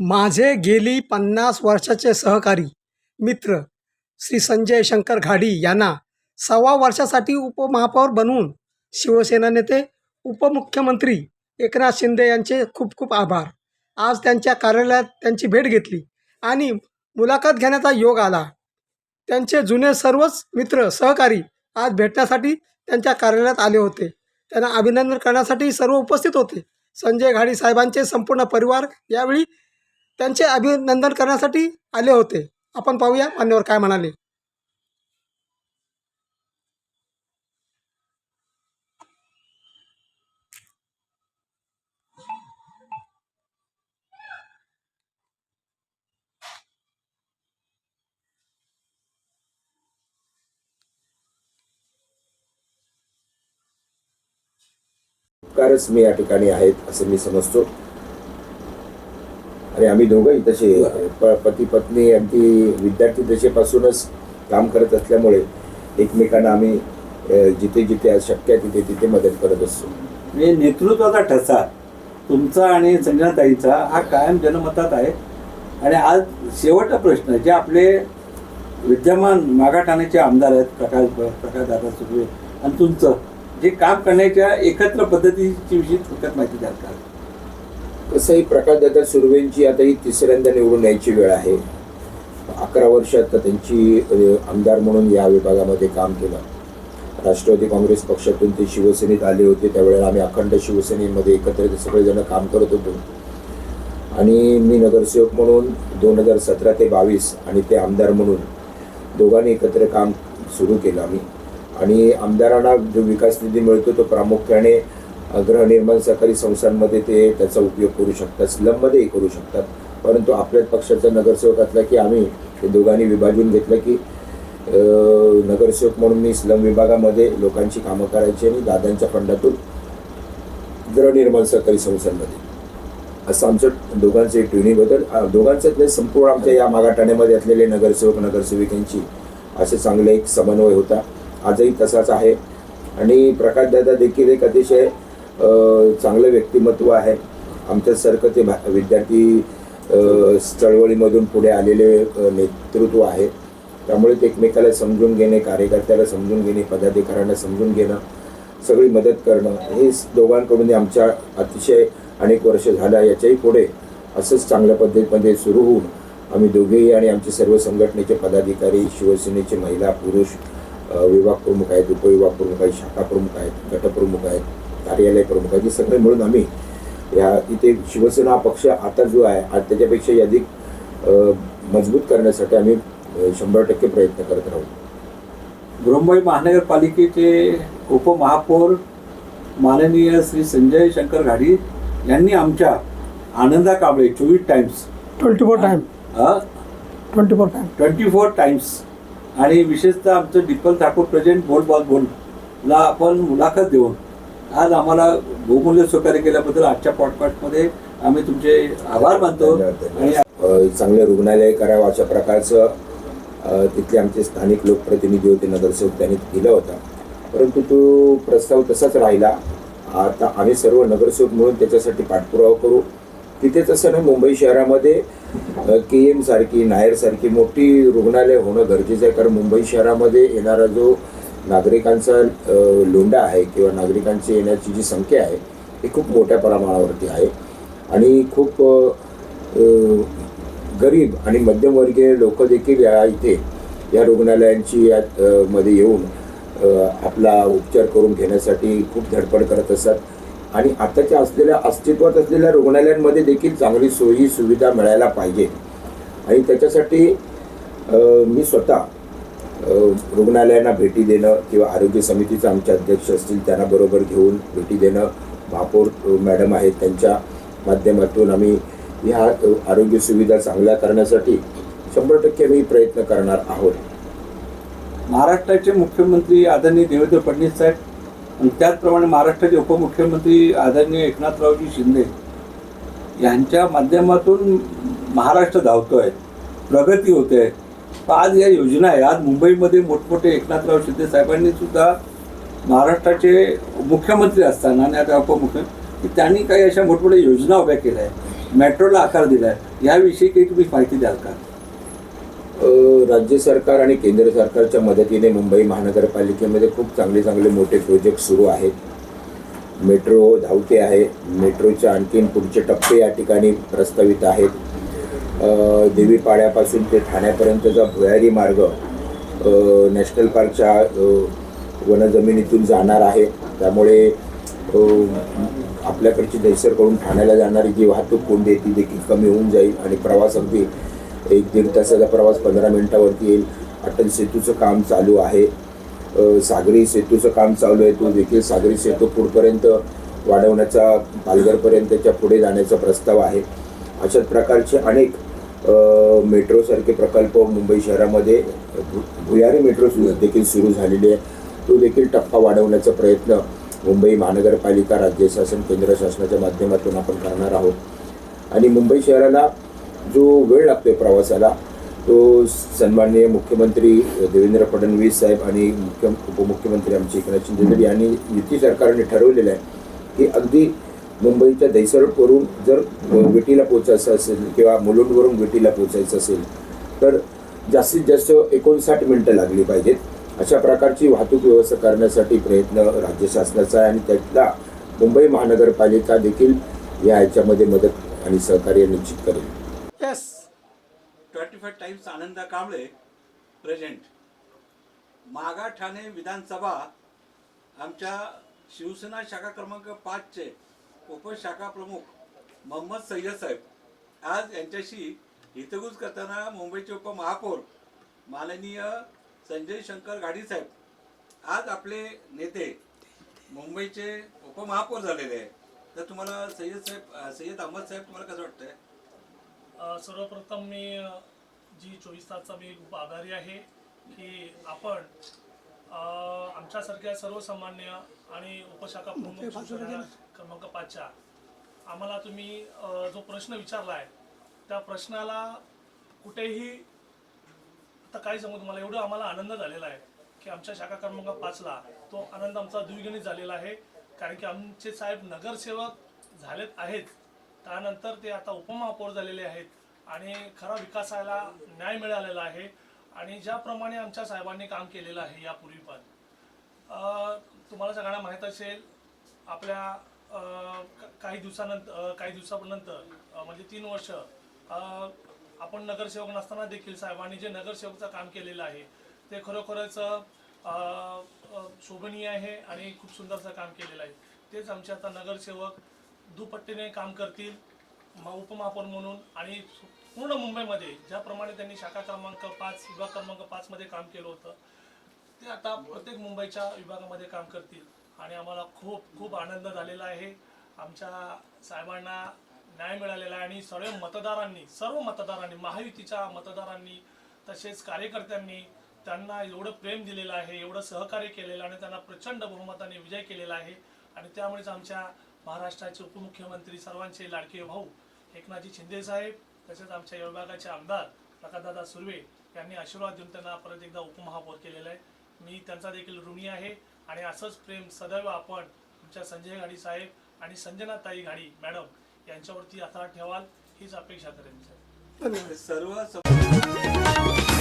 माझे गेली पन्नास वर्षाचे सहकारी मित्र श्री संजय शंकर घाडी यांना सव्वा वर्षासाठी उपमहापौर बनवून शिवसेना नेते उपमुख्यमंत्री एकनाथ शिंदे यांचे खूप खूप आभार. आज त्यांच्या कार्यालयात त्यांची भेट घेतली आणि मुलाखत घेण्याचा योग आला. त्यांचे जुने सर्वच मित्र सहकारी आज भेटण्यासाठी त्यांच्या कार्यालयात आले होते. त्यांना अभिनंदन करण्यासाठी सर्व उपस्थित होते. संजय घाडी साहेबांचे संपूर्ण परिवार यावेळी त्यांचे अभिनंदन करण्यासाठी आले होते. आपण पाहूया मान्यवर काय म्हणाले. उपकारच मी या ठिकाणी आहेत असं मी समजतो. आणि आम्ही दोघंही तसे प- पती पत्नी अगदी विद्यार्थी दशेपासूनच काम करत असल्यामुळे एकमेकांना आम्ही जिथे जिथे शक्य आहे तिथे तिथे मदत करत असतो. म्हणजे नेतृत्वाचा ठसा तुमचा आणि संजनाताईचा हा कायम जनमतात आहे. आणि आज शेवटचा प्रश्न जे आपले विद्यमान मागाठाण्याचे आमदार आहेत प्रकाश प्रकाश दादा सुर्वे आणि तुमचं जे काम करण्याच्या एकत्र पद्धतीची विषयी थोडक्यात माहिती द्याल का? तसंही प्रकाशदादा सुर्वेंची आता ही तिसऱ्यांदा निवडून यायची वेळ आहे. अकरा वर्षात त्यांची आमदार म्हणून या विभागामध्ये काम केलं. राष्ट्रवादी काँग्रेस पक्षातून ते शिवसेनेत आले होते त्यावेळेला आम्ही अखंड शिवसेनेमध्ये एकत्र सगळेजण काम करत होतो. आणि मी नगरसेवक म्हणून दोन हजार सतरा ते बावीस आणि ते आमदार म्हणून दोघांनी एकत्र काम सुरू केलं आम्ही. आणि आमदारांना जो विकास निधी मिळतो तो प्रामुख्याने गृहनिर्माण सहकारी संस्थांमध्ये ते त्याचा उपयोग करू शकतात स्लममध्येही करू शकतात. परंतु आपल्याच पक्षाचा नगरसेवक असला की आम्ही ते दोघांनी विभाजून घेतलं की नगरसेवक म्हणून मी स्लम विभागामध्ये लोकांची कामं करायची आणि दादांच्या फंडातून गृहनिर्माण सहकारी संस्थांमध्ये. असं आमचं दोघांचं एक ट्युनिंग होतं. दोघांचं संपूर्ण आमच्या या मागाठाण्यामध्ये असलेले नगरसेवक नगरसेविकांची असे चांगले एक समन्वय होता. आजही तसाच आहे. आणि प्रकाशदादा देखील एक अतिशय चांगलं व्यक्तिमत्व आहे. आमच्यासारखं ते भा- विद्यार्थी चळवळीमधून पुढे आलेले नेतृत्व आहे. त्यामुळे ते एकमेकाला समजून घेणे कार्यकर्त्याला समजून घेणे पदाधिकाऱ्यांना समजून घेणं सगळी मदत करणं हे दोघांकडून आमच्या अतिशय अनेक वर्ष झाल्या याच्याही पुढे असंच चांगल्या पद्धतीमध्ये सुरू होऊन आम्ही दोघेही आणि आमचे सर्व संघटनेचे पदाधिकारी शिवसेनेचे महिला पुरुष विभाग प्रमुख आहेत उपविभाग प्रमुख आहेत शाखा प्रमुख आहेत गटप्रमुख आहेत कार्यालय प्रमुख हे सगळे मिळून आम्ही या इथे शिवसेना पक्ष आता जो आहे आज त्याच्यापेक्षा अधिक मजबूत करण्यासाठी आम्ही शंभर टक्के प्रयत्न करत राहू. मुंबई महानगरपालिकेचे उपमहापौर माननीय श्री संजय शंकर घाडी यांनी आमच्या आनंदा कांबळे चोवीस times twenty four time twenty four time twenty four times आणि विशेषतः आमचं दीपक ठाकूर प्रेझेंट बोल बॉल बोल ला आपण मुलाखत देऊन आज आम्हाला बहुमूल्य सहकार्य केल्याबद्दल आजच्या पॉडकास्टमध्ये आम्ही तुमचे आभार मानतो आणि चांगले रुग्णालय करावं अशा प्रकारचं तिथले आमचे स्थानिक लोकप्रतिनिधी होते नगरसेवक त्यांनी दिला होता. परंतु तो प्रस्ताव तसाच राहिला. आता आम्ही सर्व नगरसेवक म्हणून त्याच्यासाठी पाठपुरावा करू. तिथेच असं नाही मुंबई शहरामध्ये के एम सारखी नायर सारखी मोठी रुग्णालय होणं गरजेचं आहे. कारण मुंबई शहरामध्ये येणारा जो नागरिकांचा लोंडा लोंढा आहे किंवा नागरिकांची येण्याची जी संख्या आहे ती खूप मोठ्या प्रमाणावरती आहे. आणि खूप गरीब आणि मध्यमवर्गीय लोक देखील या इथे या रुग्णालयांची या मध्ये येऊन आपला उपचार करून घेण्यासाठी खूप धडपड करत असतात. आणि आताच्या असलेल्या अस्तित्वात असलेल्या रुग्णालयांमध्ये देखील चांगली सोयी सुविधा मिळायला पाहिजे. आणि त्याच्यासाठी मी स्वतः रुग्णालयांना भेटी देणं किंवा आरोग्य समितीचं आमचे अध्यक्ष असतील त्यांना बरोबर घेऊन भेटी देणं. महापौर मॅडम आहेत त्यांच्या माध्यमातून आम्ही ह्या आरोग्य सुविधा चांगल्या करण्यासाठी शंभर टक्के मी प्रयत्न करणार आहोत. महाराष्ट्राचे मुख्यमंत्री आदरणीय देवेंद्र फडणवीस साहेब आणि त्याचप्रमाणे महाराष्ट्राचे उपमुख्यमंत्री आदरणीय एकनाथरावजी शिंदे यांच्या माध्यमातून महाराष्ट्र धावतो आहे प्रगती होते. आहे आज या योजना आहे. आज मुंबईमध्ये मोठमोठे एकनाथराव शिंदे साहेबांनी सुद्धा महाराष्ट्राचे मुख्यमंत्री असताना आणि आता उपमुख्यमंत्री त्यांनी काही अशा मोठमोठ्या योजना उभ्या केल्या आहेत. मेट्रोला आकार दिला आहे. याविषयी काही तुम्ही माहिती द्याल का? राज्य सरकार आणि केंद्र सरकारच्या मदतीने मुंबई महानगरपालिकेमध्ये खूप चांगले चांगले मोठे प्रोजेक्ट सुरू आहेत. मेट्रो धावते आहे. मेट्रोचे आणखीन पुढचे टप्पे या ठिकाणी प्रस्तावित आहेत. देवीपाड्यापासून ते ठाण्यापर्यंतचा भुयारी मार्ग नॅशनल पार्कच्या वनजमिनीतून जाणार आहे. त्यामुळे आपल्याकडची दहिसरकडून ठाण्याला जाणारी जी वाहतूक कोंडी आहे ती देखील कमी होऊन जाईल आणि प्रवास अगदी एक दीड तासाचा प्रवास पंधरा मिनटावरती येईल. अटल सेतूचं काम चालू आहे. सागरी सेतूचं काम चालू आहे. तो देखील सागरी सेतू पुढपर्यंत वाढवण्याचा पालघरपर्यंतच्या पुढे जाण्याचा प्रस्ताव आहे. अशाच प्रकारचे अनेक मेट्रोसारखे प्रकल्प मुंबई शहरामध्ये भुयारी मेट्रो देखील सुरू झालेली आहे. तो देखील टप्पा वाढवण्याचा प्रयत्न मुंबई महानगरपालिका राज्य शासन केंद्र शासनाच्या माध्यमातून आपण करणार आहोत. आणि मुंबई शहराला जो वेळ लागतोय प्रवासाला तो सन्माननीय मुख्यमंत्री देवेंद्र फडणवीस साहेब आणि मुख्य उपमुख्यमंत्री आमचे एकनाथ शिंदे यांनी युती सरकारने ठरवलेलं आहे की अगदी मुंबईच्या दहिसरवरून जर विटीला पोचायचं असेल किंवा मुलुंडवरून विटीला पोचायचं असेल तर जास्तीत जास्त एकोणसाठ मिनटं लागली पाहिजेत. अशा प्रकारची वाहतूक व्यवस्था करण्यासाठी प्रयत्न राज्य शासनाचा आहे आणि त्यातला मुंबई महानगरपालिका देखील या ह्याच्यामध्ये मदत आणि सहकार्य निश्चित करेल. Yes twenty five times Ananda Kamble present मागा ठाणे विधानसभा आमच्या शिवसेना शाखा क्रमांक पाचचे. उपशाखा प्रमुख मोहम्मद सय्यद साहेब. आज यांच्याशी हितगुज करताना मुंबईचे उपमहापौर माननीय संजय शंकर गाडी साहेब. आज आपले नेते मुंबईचे उपमहापौर झालेले आहे तर तुम्हाला सय्यद साहेब सय्यद अहमद साहेब तुम्हाला कसं वाटतंय? सर्वप्रथम मी जी चोवीस तासचा मी खूप आभारी आहे की आपण आमच्यासारख्या सर्वसामान्य आणि उपशाखा प्रमुख क्रमांक पाचच्या. आम्हाला तुम्ही अ, जो प्रश्न विचारला आहे त्या प्रश्नाला कुठेही आता काय सांगू तुम्हाला एवढं आम्हाला आनंद झालेला आहे की आमच्या शाखा क्रमांक पाचला तो आनंद आमचा द्विगुणित झालेला आहे. कारण की आमचे साहेब नगरसेवक झालेत आहेत. त्यानंतर ते आता उपमहापौर झालेले आहेत आणि खरा विकासाला न्याय मिळालेला आहे. आणि ज्याप्रमाणे आमच्या साहेबांनी काम केलेलं आहे यापूर्वी पण. अ, तुम्हाला सगळ्यांना माहीत असेल आपल्या क- काही दिवसानंतर काही दिवसानंतर म्हणजे तीन वर्ष आपण नगरसेवक नसताना देखील साहेबांनी जे नगरसेवकचं काम केलेलं आहे ते खरोखरच शोभनीय आहे आणि खूप सुंदरचं काम केलेलं आहे. तेच आमचे आता नगरसेवक दुपट्टीने काम करतील म- उपमहापौर म्हणून आणि पूर्ण मुंबईमध्ये ज्याप्रमाणे त्यांनी शाखा क्रमांक पाच विभाग क्रमांक पाचमध्ये काम केलं होतं ते आता प्रत्येक मुंबईच्या विभागामध्ये काम करतील. आणि आम्हाला खूप खूप आनंद झालेला आहे. आमच्या साहेबांना न्याय मिळालेला आहे आणि सर्व मतदारांनी सर्व मतदारांनी महायुतीच्या मतदारांनी तसेच कार्यकर्त्यांनी त्यांना एवढं प्रेम दिलेलं आहे एवढं सहकार्य केलेलं आहे आणि त्यांना प्रचंड बहुमताने विजय केलेला आहे. आणि त्यामुळेच आमच्या महाराष्ट्राचे उपमुख्यमंत्री सर्वांचे लाडके भाऊ एकनाथजी शिंदे साहेब तसेच आमच्या विभागाचे आमदार प्रकाशदादा सुर्वे यांनी आशीर्वाद देऊन त्यांना परत एकदा उपमहापौर केलेला आहे. मी त्यांचा देखील ऋणी आहे आणि असंच प्रेम सदैव आपण आमच्या संजय गाडी साहेब आणि संजनाताई घाडी मॅडम यांच्यावरती आता ठेवाल हीच अपेक्षा करेन साहेब सर्व